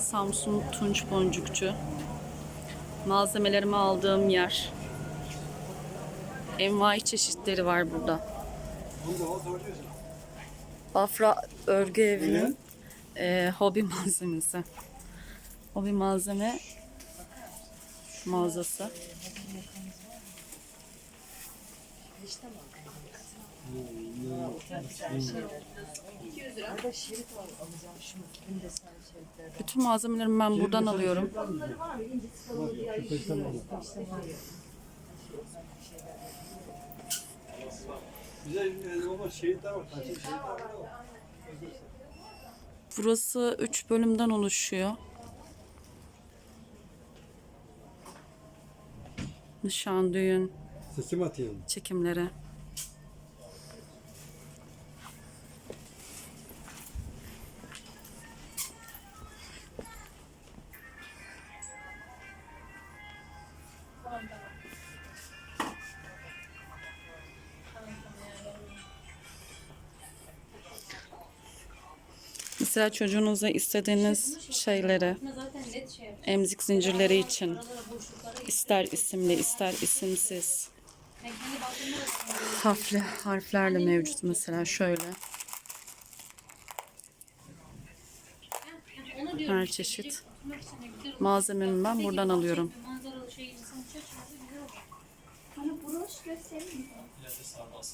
Samsun Tunç Boncukçu. Malzemelerimi aldığım yer. Envai çeşitleri var burada. Bafra Örgü Evi'nin e, hobi malzemesi. Hobi malzeme mağazası. Bütün malzemelerimi ben buradan alıyorum. Burası 3 bölümden oluşuyor. Nişan, düğün, Sesim atayım. çekimleri. Mesela çocuğunuza istediğiniz şeyleri şey emzik zincirleri için ister isimli ister isimsiz harfli harflerle mevcut mesela şöyle. Her çeşit malzememi ben buradan alıyorum.